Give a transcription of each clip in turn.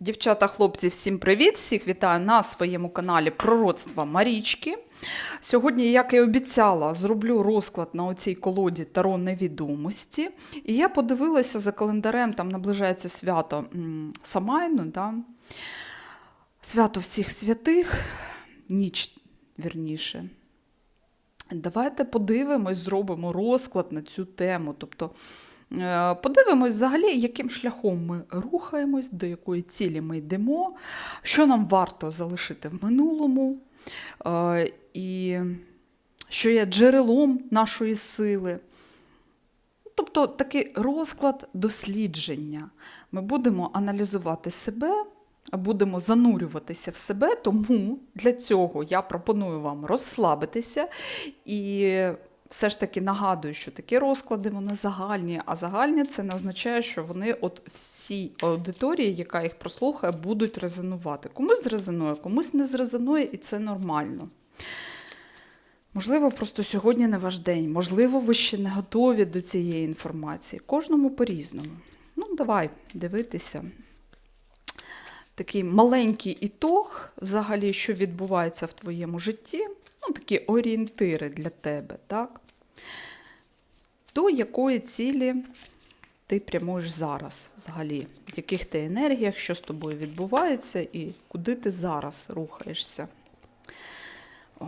Дівчата, хлопці, всім привіт! Всіх вітаю на своєму каналі Пророцтва Марічки. Сьогодні, як і обіцяла, зроблю розклад на оцій колоді Таро невідомості. І я подивилася за календарем, там наближається свято Самайну, да? свято всіх святих, ніч вірніше. Давайте подивимось, зробимо розклад на цю тему. Тобто подивимось взагалі, яким шляхом ми рухаємось, до якої цілі ми йдемо, що нам варто залишити в минулому, е, і що є джерелом нашої сили. Тобто такий розклад дослідження. Ми будемо аналізувати себе, будемо занурюватися в себе, тому для цього я пропоную вам розслабитися і все ж таки нагадую, що такі розклади вони загальні, а загальні це не означає, що вони от всій аудиторії, яка їх прослухає, будуть резонувати. Комусь зрезонує, комусь не зрезонує, і це нормально. Можливо, просто сьогодні не ваш день, можливо, ви ще не готові до цієї інформації. Кожному по-різному. Ну, давай дивитися. Такий маленький ітог, взагалі, що відбувається в твоєму житті, ну, такі орієнтири для тебе, так? До якої цілі ти прямуєш зараз, взагалі, в яких ти енергіях, що з тобою відбувається, і куди ти зараз рухаєшся. О.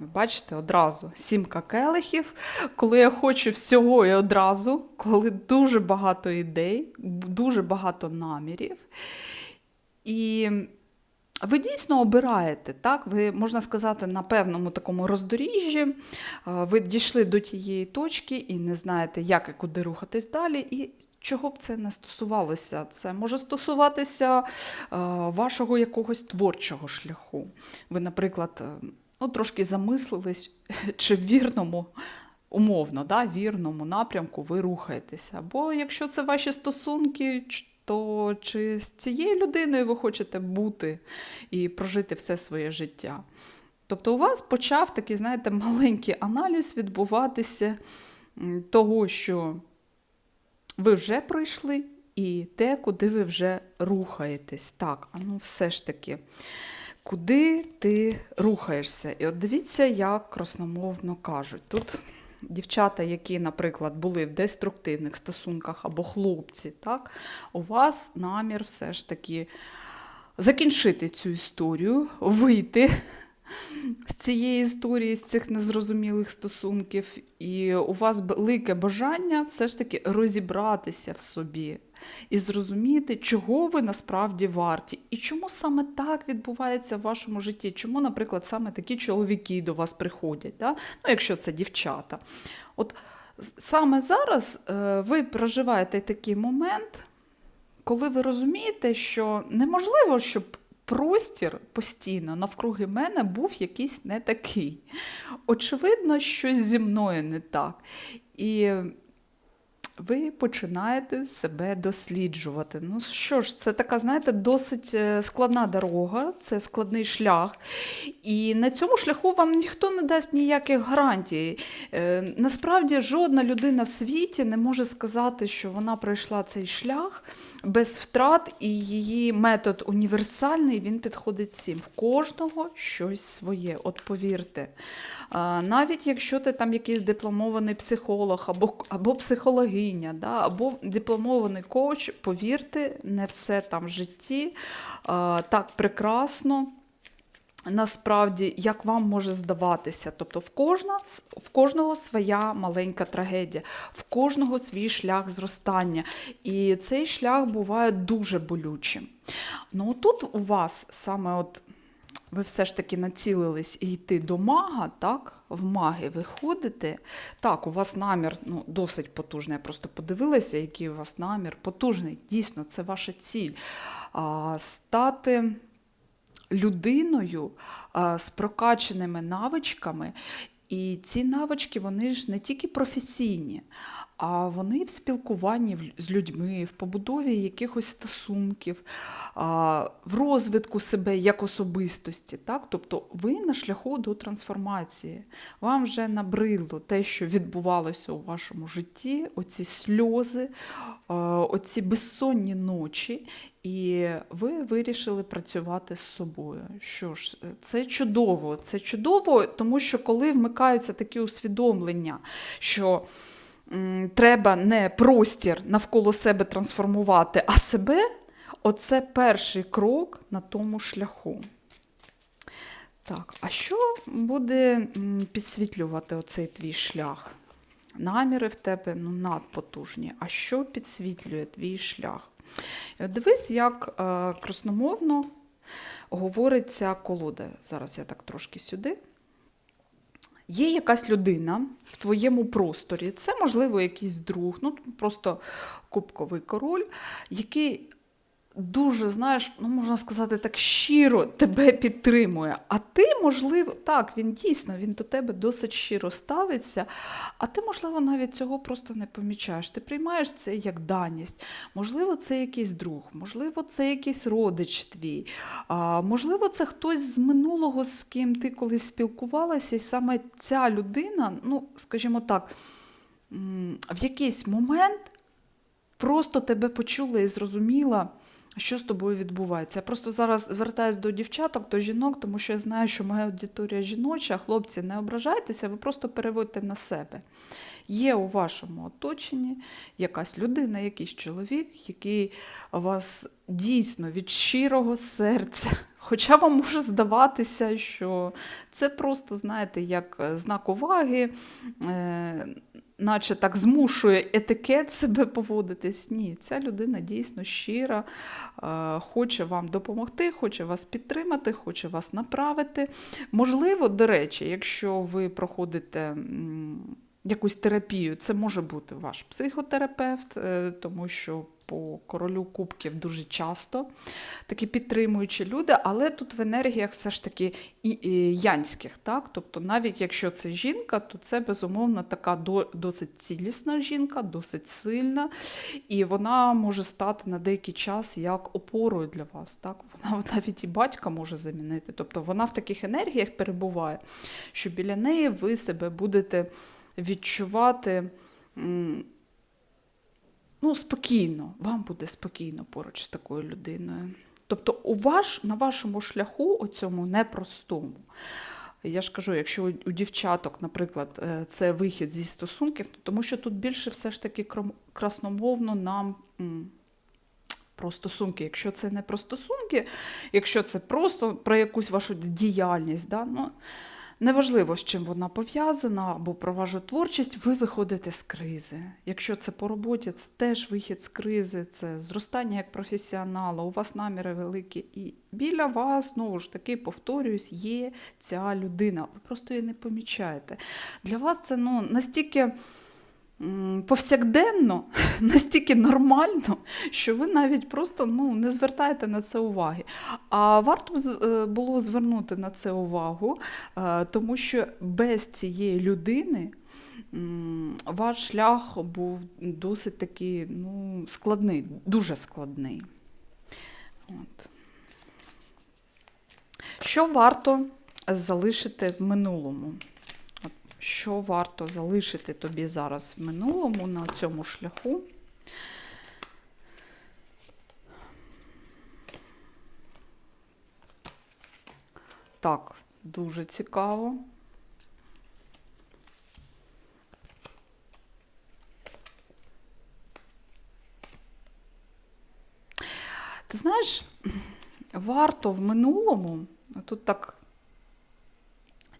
Бачите, одразу сімка келихів, коли я хочу всього і одразу, коли дуже багато ідей, дуже багато намірів. І ви дійсно обираєте, так? Ви, можна сказати, на певному такому роздоріжжі, ви дійшли до тієї точки і не знаєте, як і куди рухатись далі. І Чого б це не стосувалося? Це може стосуватися вашого якогось творчого шляху. Ви, наприклад, е, ну, трошки замислились, чи в вірному, умовно, да, вірному напрямку ви рухаєтеся. Або якщо це ваші стосунки, то чи з цією людиною ви хочете бути і прожити все своє життя. Тобто у вас почав такий, знаєте, маленький аналіз відбуватися того, що ви вже пройшли, і те, куди ви вже рухаєтесь. Так, а ну все ж таки, куди ти рухаєшся? І от дивіться, як красномовно кажуть. Тут дівчата, які, наприклад, були в деструктивних стосунках або хлопці, так, у вас намір все ж таки закінчити цю історію, вийти з цієї історії, з цих незрозумілих стосунків, і у вас велике бажання все ж таки розібратися в собі і зрозуміти, чого ви насправді варті, і чому саме так відбувається в вашому житті. Чому, наприклад, саме такі чоловіки до вас приходять, да? ну, якщо це дівчата. От саме зараз е, ви проживаєте такий момент, коли ви розумієте, що неможливо, щоб простір постійно навкруги мене був якийсь не такий. Очевидно, щось зі мною не так. І ви починаєте себе досліджувати. Ну що ж, це така, знаєте, досить е, складна дорога, це складний шлях. І на цьому шляху вам ніхто не дасть ніяких гарантій. Е, Насправді жодна людина в світі не може сказати, що вона пройшла цей шлях без втрат, і її метод універсальний, він підходить всім. В кожного щось своє. От повірте. Навіть якщо ти там якийсь дипломований психолог або, або психологиня, да, або дипломований коуч, повірте, не все там в житті а, так прекрасно. Насправді, як вам може здаватися, тобто в, кожна, в кожного своя маленька трагедія, в кожного свій шлях зростання. І цей шлях буває дуже болючим. Ну тут у вас саме от ви все ж таки націлились йти до мага, так? В маги ви ходите. Так, у вас намір ну, досить потужний. Я просто подивилася, який у вас намір потужний. Дійсно, це ваша ціль. А, стати людиною а, з прокаченими навичками. І ці навички, вони ж не тільки професійні, а вони в спілкуванні з людьми, в побудові якихось стосунків, в розвитку себе як особистості. Так? Тобто ви на шляху до трансформації. Вам вже набридло те, що відбувалося у вашому житті, оці сльози, оці безсонні ночі, і ви вирішили працювати з собою. Що ж, це чудово. Це чудово, тому що коли вмикаються такі усвідомлення, що треба не простір навколо себе трансформувати, а себе, оце перший крок на тому шляху. Так, а що буде підсвітлювати оцей твій шлях? Наміри в тебе ну, надпотужні. А що підсвітлює твій шлях? І от дивись, як е, красномовно говорить ця колода. Зараз я так трошки сюди. Є якась людина в твоєму просторі, це, можливо, якийсь друг, ну просто кубковий король, який дуже, знаєш, ну можна сказати, так щиро тебе підтримує. А ти, можливо, так, він дійсно він до тебе досить щиро ставиться, а ти, можливо, навіть цього просто не помічаєш. Ти приймаєш це як даність. Можливо, це якийсь друг, можливо, це якийсь родич твій, а, можливо, це хтось з минулого, з ким ти колись спілкувалася, і саме ця людина, ну, скажімо так, в якийсь момент просто тебе почула і зрозуміла, що з тобою відбувається. Я просто зараз звертаюсь до дівчаток, до жінок, тому що я знаю, що моя аудиторія жіноча. Хлопці, не ображайтеся, ви просто переводьте на себе. Є у вашому оточенні якась людина, якийсь чоловік, який вас дійсно від щирого серця. Хоча вам може здаватися, що це просто, знаєте, як е, знак уваги, е, наче так змушує етикет себе поводитись. Ні, ця людина дійсно щира, е, хоче вам допомогти, хоче вас підтримати, хоче вас направити. Можливо, до речі, якщо ви проходите. Якусь терапію, це може бути ваш психотерапевт, е, тому що по королю кубків дуже часто такі підтримуючі люди, але тут в енергіях все ж таки і, і янських. Так? Тобто, навіть якщо це жінка, то це безумовно така до, досить цілісна жінка, досить сильна, і вона може стати на деякий час як опорою для вас. Так? Вона навіть і батька може замінити. Тобто вона в таких енергіях перебуває, що біля неї ви себе будете відчувати. Ну, спокійно, вам буде спокійно поруч з такою людиною. Тобто, у ваш, на вашому шляху, оцьому непростому, я ж кажу, якщо у, у дівчаток, наприклад, е, це вихід зі стосунків, ну, тому що тут більше все ж таки красномовно нам. Про стосунки, якщо це не про стосунки, якщо це просто про якусь вашу діяльність, да, ну, неважливо, з чим вона пов'язана, або про вашу творчість, ви виходите з кризи. Якщо це по роботі, це теж вихід з кризи, це зростання як професіонала, у вас наміри великі. І біля вас, знову ж таки, повторююсь, є ця людина. Ви просто її не помічаєте. Для вас це ну, настільки. Повсякденно, настільки нормально, що ви навіть просто ну, не звертаєте на це уваги. А варто е, було звернути на це увагу, е, тому що без цієї людини ваш шлях був досить такий ну, складний, дуже складний. От. Що варто залишити в минулому? Що варто залишити тобі зараз в минулому на цьому шляху? Так, дуже цікаво. Ти знаєш, варто в минулому, тут так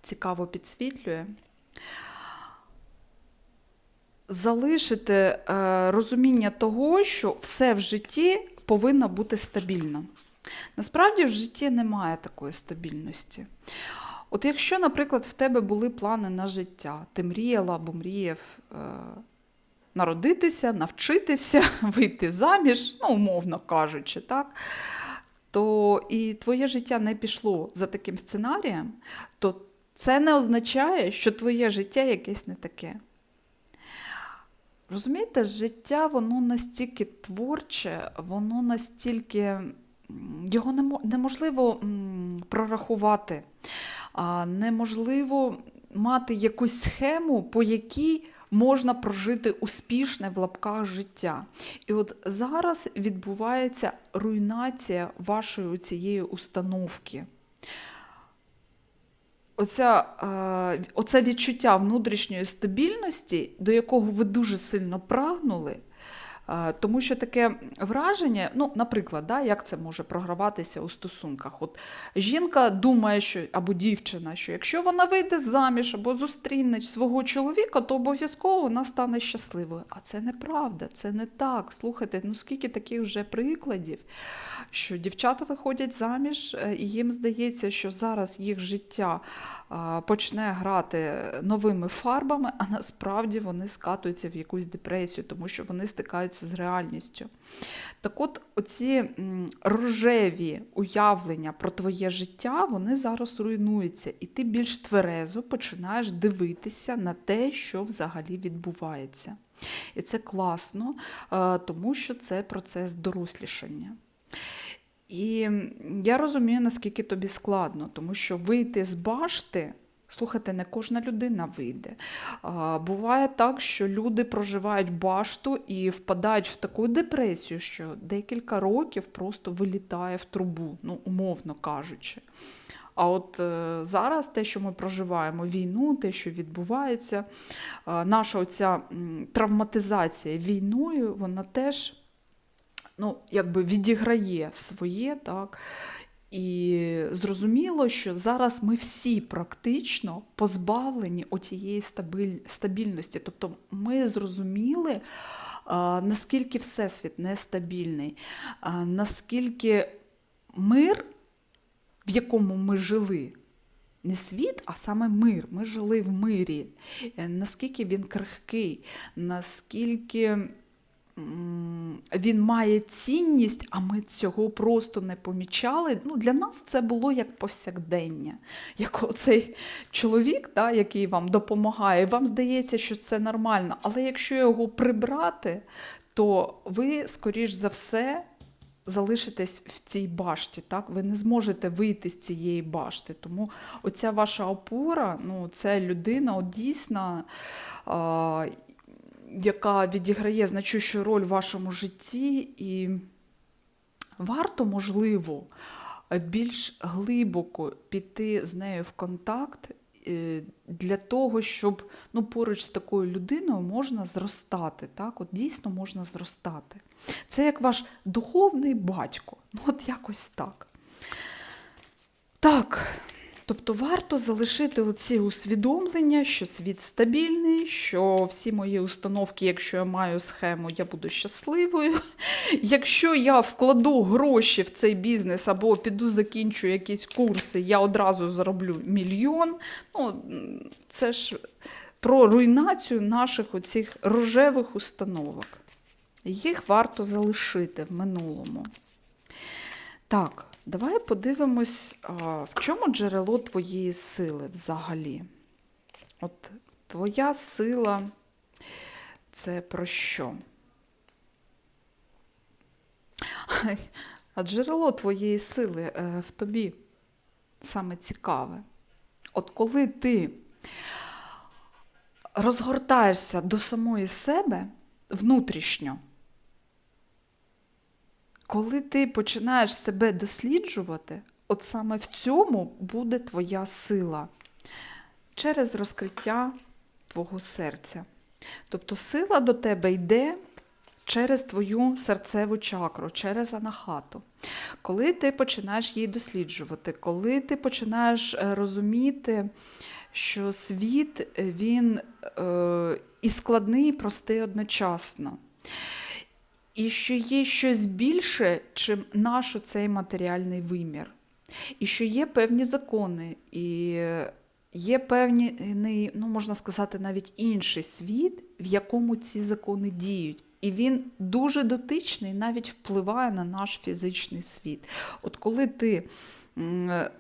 цікаво підсвітлює, залишити е, розуміння того, що все в житті повинно бути стабільно. Насправді в житті немає такої стабільності. От якщо, наприклад, в тебе були плани на життя, ти мріяла або мріяв е, народитися, навчитися, вийти заміж, ну, умовно кажучи, так, то і твоє життя не пішло за таким сценарієм, то це не означає, що твоє життя якесь не таке. Розумієте, життя воно настільки творче, воно настільки його немо- неможливо прорахувати, неможливо мати якусь схему, по якій можна прожити успішне в лапках життя. І от зараз відбувається руйнація вашої цієї установки. Оця, е, оце відчуття внутрішньої стабільності, до якого ви дуже сильно прагнули, тому що таке враження, ну, наприклад, да, як це може програватися у стосунках? От жінка думає, що або дівчина, що якщо вона вийде заміж або зустріне свого чоловіка, то обов'язково вона стане щасливою. А це неправда, це не так. Слухайте, ну скільки таких вже прикладів, що дівчата виходять заміж, е, і їм здається, що зараз їх життя почне грати новими фарбами, а насправді вони скатуються в якусь депресію, тому що вони стикаються з реальністю. Так от, оці рожеві уявлення про твоє життя, вони зараз руйнуються, і ти більш тверезо починаєш дивитися на те, що взагалі відбувається. І це класно, е, тому що це процес дорослішання. І я розумію, наскільки тобі складно, тому що вийти з башти. Слухайте, не кожна людина вийде. А, буває так, що люди проживають башту і впадають в таку депресію, що декілька років просто вилітає в трубу, ну, умовно кажучи. А от е, зараз те, що ми проживаємо, війну, те, що відбувається, наша оця травматизація війною, вона теж ну, якби відіграє своє, так. І зрозуміло, що зараз ми всі практично позбавлені отієї стабіль... стабільності. Тобто ми зрозуміли, наскільки Всесвіт нестабільний, наскільки мир, в якому ми жили, не світ, а саме мир. Ми жили в мирі. Е, Наскільки він крихкий, наскільки він має цінність, а ми цього просто не помічали. Ну, для нас це було як повсякдення. Як оцей чоловік, да, який вам допомагає, вам здається, що це нормально. Але якщо його прибрати, то ви, скоріш за все, залишитесь в цій башті, так? ви не зможете вийти з цієї башти. Тому оця ваша опора, ну, це людина от дійсно, яка відіграє значущу роль в вашому житті, і варто, можливо, більш глибоко піти з нею в контакт. е, Для того, щоб ну, поруч з такою людиною можна зростати. Так? От Дійсно можна зростати. Це як ваш духовний батько. Ну, от якось так. Так. Тобто варто залишити оці усвідомлення, що світ стабільний, що всі мої установки, якщо я маю схему, я буду щасливою. Якщо я вкладу гроші в цей бізнес або піду закінчу якісь курси, я одразу зароблю мільйон. Ну, це ж про руйнацію наших оцих рожевих установок. Їх варто залишити в минулому. Так, давай подивимось, в чому джерело твоєї сили взагалі. От твоя сила це про що? А джерело твоєї сили е, в тобі саме цікаве. От коли ти розгортаєшся до самої себе внутрішньо, коли ти починаєш себе досліджувати, от саме в цьому буде твоя сила через розкриття твого серця. Тобто сила до тебе йде через твою серцеву чакру, через анахату. Коли ти починаєш її досліджувати, коли ти починаєш е, розуміти, що світ е, він е, і складний, і простий одночасно. І що є щось більше, чим наш цей матеріальний вимір. І що є певні закони, і є певний, ну, можна сказати, навіть інший світ, в якому ці закони діють. І він дуже дотичний, навіть впливає на наш фізичний світ. От коли ти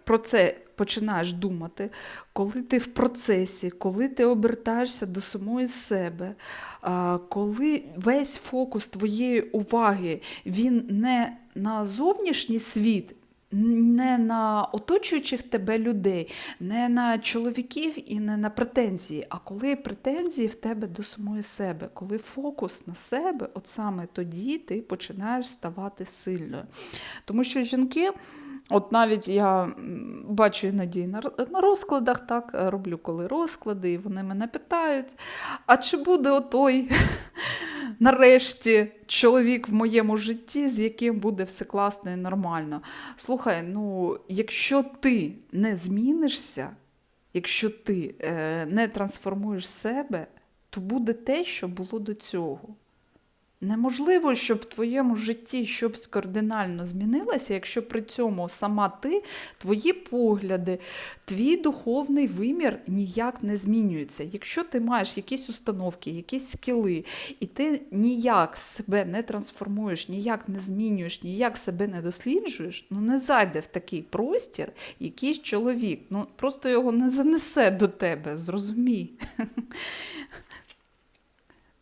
про це починаєш думати, коли ти в процесі, коли ти обертаєшся до самої себе, коли весь фокус твоєї уваги він не на зовнішній світ, не на оточуючих тебе людей, не на чоловіків і не на претензії, а коли претензії в тебе до самої себе, коли фокус на себе, от саме тоді ти починаєш ставати сильною. Тому що жінки. От навіть я бачу іноді на розкладах, так роблю коли розклади, і вони мене питають: а чи буде отой нарешті чоловік в моєму житті, з яким буде все класно і нормально? Слухай, ну якщо ти не змінишся, якщо ти е, не трансформуєш себе, то буде те, що було до цього. Неможливо, щоб в твоєму житті щось кардинально змінилося, якщо при цьому сама ти, твої погляди, твій духовний вимір ніяк не змінюється. Якщо ти маєш якісь установки, якісь скіли, і ти ніяк себе не трансформуєш, ніяк не змінюєш, ніяк себе не досліджуєш, ну не зайде в такий простір якийсь чоловік. Ну просто його не занесе до тебе, зрозумій.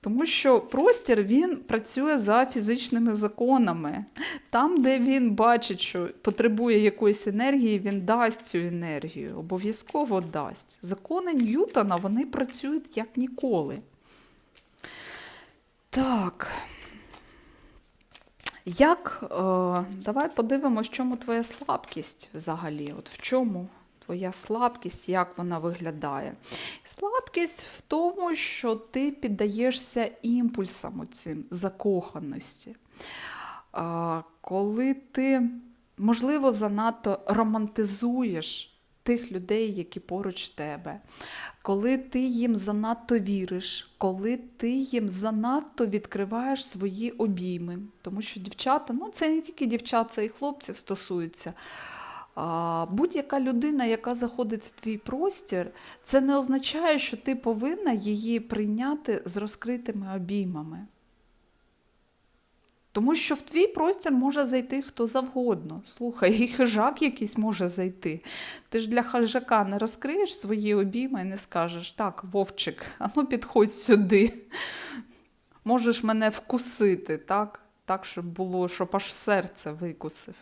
Тому що простір він працює за фізичними законами. Там, де він бачить, що потребує якоїсь енергії, він дасть цю енергію, обов'язково дасть. Закони Ньютона вони працюють як ніколи. Так. Як, е, давай подивимось, в чому твоя слабкість взагалі? От в чому твоя слабкість, як вона виглядає? Слабкість в тому, що ти піддаєшся імпульсам цим закоханості. Коли ти, можливо, занадто романтизуєш тих людей, які поруч тебе, коли ти їм занадто віриш, коли ти їм занадто відкриваєш свої обійми. Тому що дівчата, ну це не тільки дівчат, це і хлопців стосується. Будь-яка людина, яка заходить в твій простір, це не означає, що ти повинна її прийняти з розкритими обіймами. Тому що в твій простір може зайти хто завгодно. Слухай, і хижак якийсь може зайти. Ти ж для хижака не розкриєш свої обійми і не скажеш, так, Вовчик, а ну підходь сюди. Можеш мене вкусити, так? Так, щоб було, щоб аж серце викусив.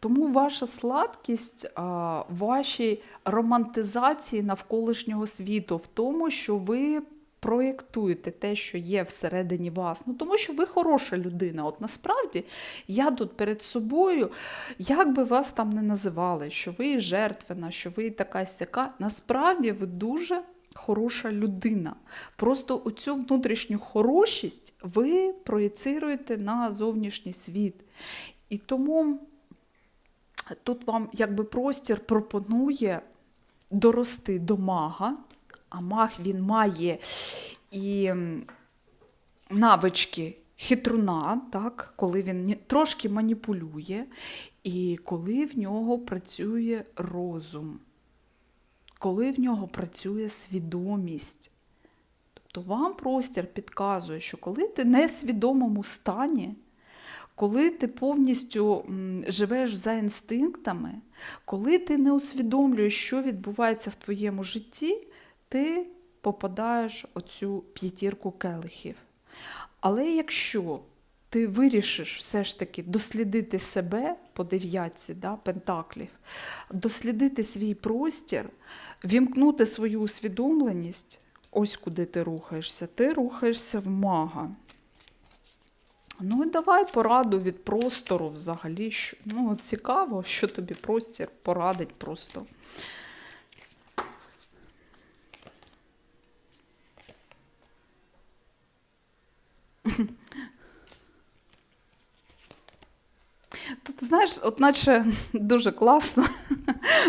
Тому ваша слабкість а, в вашій романтизації навколишнього світу, в тому, що ви проєктуєте те, що є всередині вас. Ну, тому що ви хороша людина. От насправді я тут перед собою, як би вас там не називали, що ви жертвена, що ви така сяка, насправді ви дуже. Хороша людина. Просто оцю внутрішню хорошість ви проєцируєте на зовнішній світ. І тому тут вам якби простір пропонує дорости до мага, а маг він має і навички хитруна, так, коли він трошки маніпулює, і коли в нього працює розум, коли в нього працює свідомість. Тобто вам простір підказує, що коли ти в свідомому стані, коли ти повністю живеш за інстинктами, коли ти не усвідомлюєш, що відбувається в твоєму житті, ти попадаєш оцю п'ятірку келихів. Але якщо ти вирішиш все ж таки дослідити себе по дев'ятці да, пентаклів, дослідити свій простір, вімкнути свою усвідомленість, ось куди ти рухаєшся, ти рухаєшся в мага. Ну і давай пораду від простору взагалі. Ну, Цікаво, що тобі простір порадить просто. Тут, знаєш, от наче дуже класно.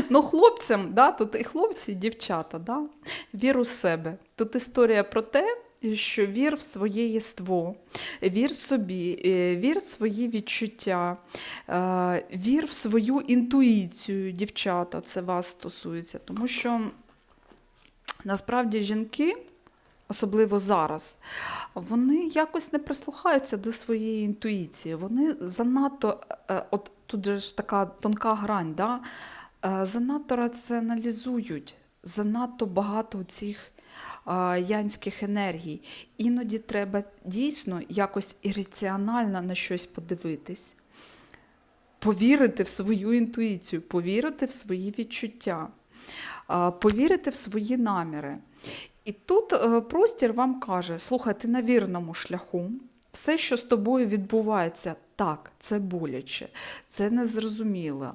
Ну, хлопцям, да, тут і хлопці, і дівчата, да, вір у себе. Тут історія про те, що вір в своє єство, вір собі, е, вір в свої відчуття, е, вір в свою інтуїцію, дівчата, це вас стосується. Тому що насправді жінки особливо зараз, вони якось не прислухаються до своєї інтуїції. Вони занадто, е, от тут же ж така тонка грань, да? занадто раціоналізують, занадто багато цих янських енергій. Іноді треба дійсно якось ірраціонально на щось подивитись повірити в свою інтуїцію, повірити в свої відчуття, повірити в свої наміри. І тут е, простір вам каже: слухай, ти на вірному шляху. Все, що з тобою відбувається, так, це боляче, це незрозуміло.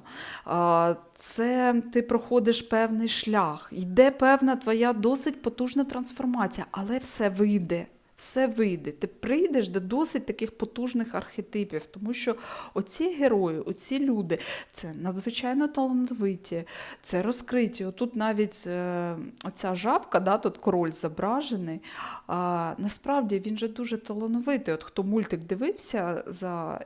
Це ти проходиш певний шлях, йде певна твоя досить потужна трансформація, але все вийде. Все вийде. Ти прийдеш до досить таких потужних архетипів, тому що оці герої, оці люди це надзвичайно талановиті, це розкриті. Отут навіть е, оця жабка, да, тут король зображений. А, насправді він же дуже талановитий. От хто мультик дивився за.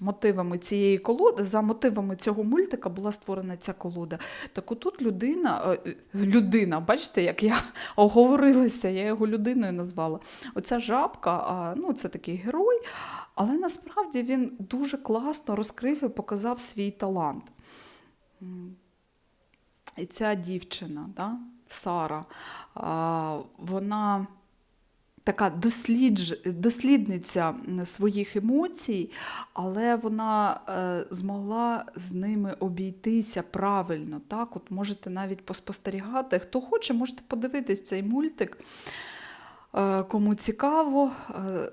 Мотивами цієї колоди, за мотивами цього мультика була створена ця колода. Так отут людина, е, людина, бачите, як я оговорилася, я його людиною назвала. Оця жабка, ну це такий герой, але насправді він дуже класно розкрив і показав свій талант. І ця дівчина, да, Сара, вона така дослідж, дослідниця своїх емоцій, але вона е, змогла з ними обійтися правильно. Так? От можете навіть поспостерігати. Хто хоче, можете подивитись цей мультик. Е, кому цікаво, е,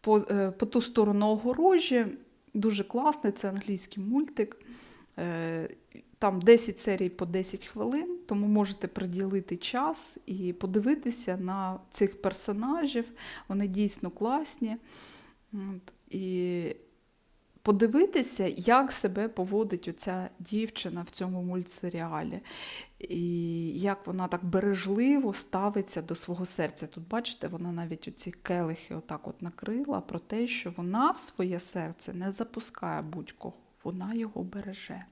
по, по ту сторону огорожі. Дуже класний, це англійський мультик. Там 10 серій по 10 хвилин, тому можете приділити час і подивитися на цих персонажів. Вони дійсно класні. І подивитися, як себе поводить оця дівчина в цьому мультсеріалі. І як вона так бережливо ставиться до свого серця. Тут, бачите, вона навіть оці келихи отак от накрила про те, що вона в своє серце не запускає будь-кого, вона його береже.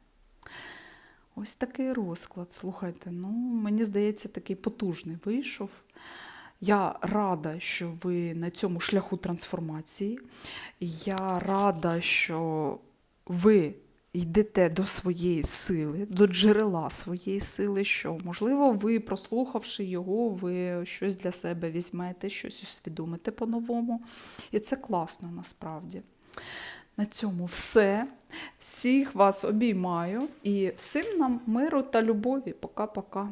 Ось такий розклад. Слухайте, ну мені здається, такий потужний вийшов. Я рада, що ви на цьому шляху трансформації. Я рада, що ви йдете до своєї сили, до джерела своєї сили, що, можливо, ви, прослухавши його, ви щось для себе візьмете, щось усвідомите по-новому. І це класно насправді. На цьому все. Всіх вас обіймаю і всім нам миру та любові. Пока-пока.